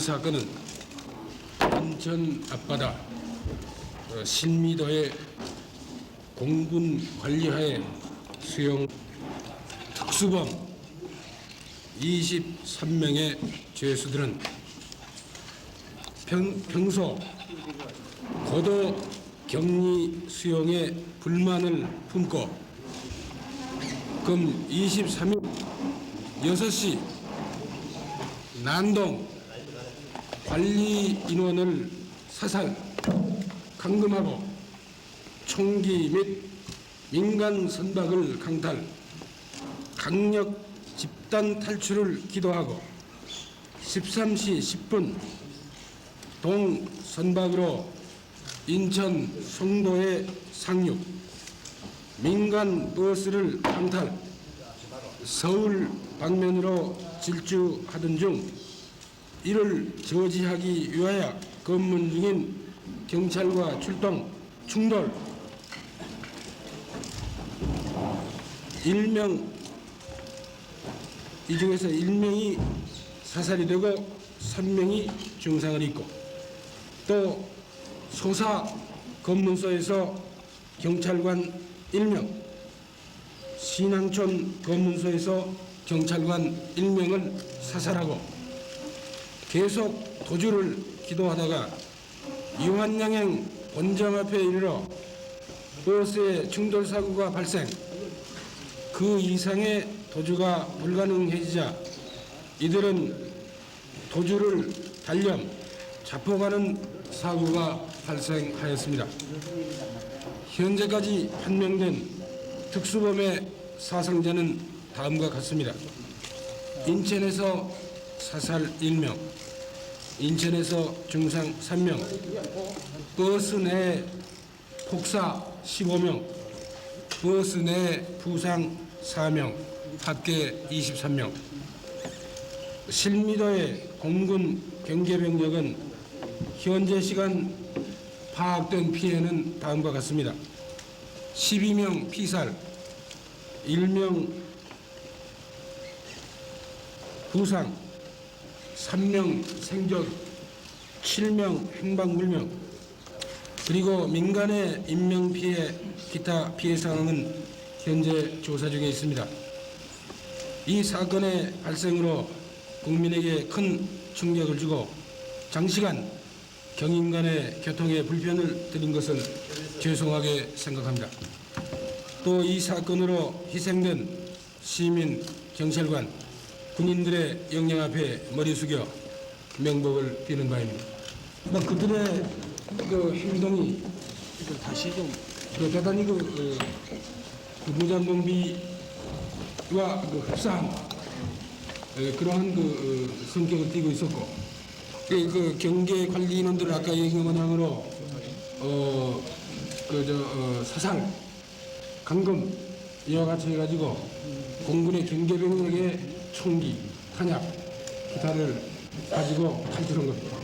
사건은 인천 앞바다 어, 신미도의 공군 관리하에 수용 특수범 23명의 죄수들은 평, 평소 고도 격리 수용에 불만을 품고 금 23일 6시 난동 관리 인원을 사살, 감금하고 총기 및 민간 선박을 강탈, 강력 집단 탈출을 기도하고 13시 10분 동 선박으로 인천 송도에 상륙, 민간 버스를 강탈, 서울 방면으로 질주하던 중 이를 저지하기 위하여 검문 중인 경찰과 출동 충돌. 일명 이 중에서 일명이 사살이 되고 삼명이 중상을 입고 또 소사 검문소에서 경찰관 일명 신항촌 검문소에서 경찰관 일명을 사살하고 계속 도주를 기도하다가 유한양행 본점 앞에 이르러 버스의 충돌 사고가 발생 그 이상의 도주가 불가능해지자 이들은 도주를 단념 자포가는 사고가 발생하였습니다. 현재까지 판명된 특수범의 사상자는 다음과 같습니다. 인천에서 사살 1명, 인천에서 중상 3명, 버스 내 폭사 15명, 버스 내 부상 4명, 합계 23명. 실미도의 공군 경계병력은 현재 시간 파악된 피해는 다음과 같습니다. 12명 피살, 1명 부상, 3명 생존, 7명 행방불명, 그리고 민간의 인명피해, 기타 피해 상황은 현재 조사 중에 있습니다. 이 사건의 발생으로 국민에게 큰 충격을 주고 장시간 경인 간의 교통에 불편을 드린 것을 죄송하게 생각합니다. 또 이 사건으로 희생된 시민, 경찰관, 군인들의 영령 앞에 머리 숙여 명복을 비는 바입니다. 뭐 그들의 그 행동이 그 다시 좀 그 대단히 그, 그, 그 무장공비와 그 흡사한 에, 그러한 그 어, 성격을 띠고 있었고 그, 그 경계 관리 인원들을 아까 얘기한 모양으로 어그저 어, 사상 감금 이와 같이 해가지고 공군의 경계병력의 총기 탄약 기타를 가지고 탈출한 겁니다.